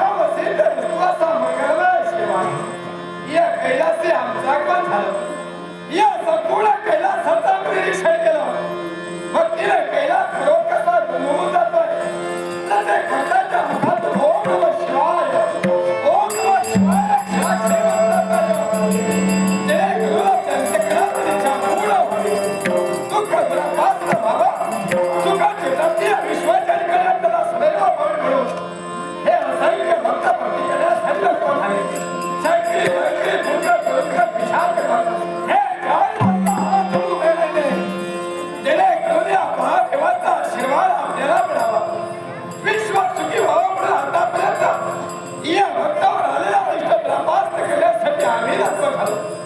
करावं असेल तर उपवासा मंगलशिवाय या कैलासे आमचा आगमन झालं या संपूर्ण कैलासाचा निरीक्षण केलं मग तिने कैलास रोग कसा दुमवून जातोय तर ते खताच्या हातात ओम शिवाय देवाचा आशीर्वाद आपल्याला मिळावा. विश्वास सुखी व्हावा म्हणून आतापर्यंत या भक्तावर आलेला अष्ट ब्रह्मास्त्र करण्यासाठी आम्ही रस्ता घालू.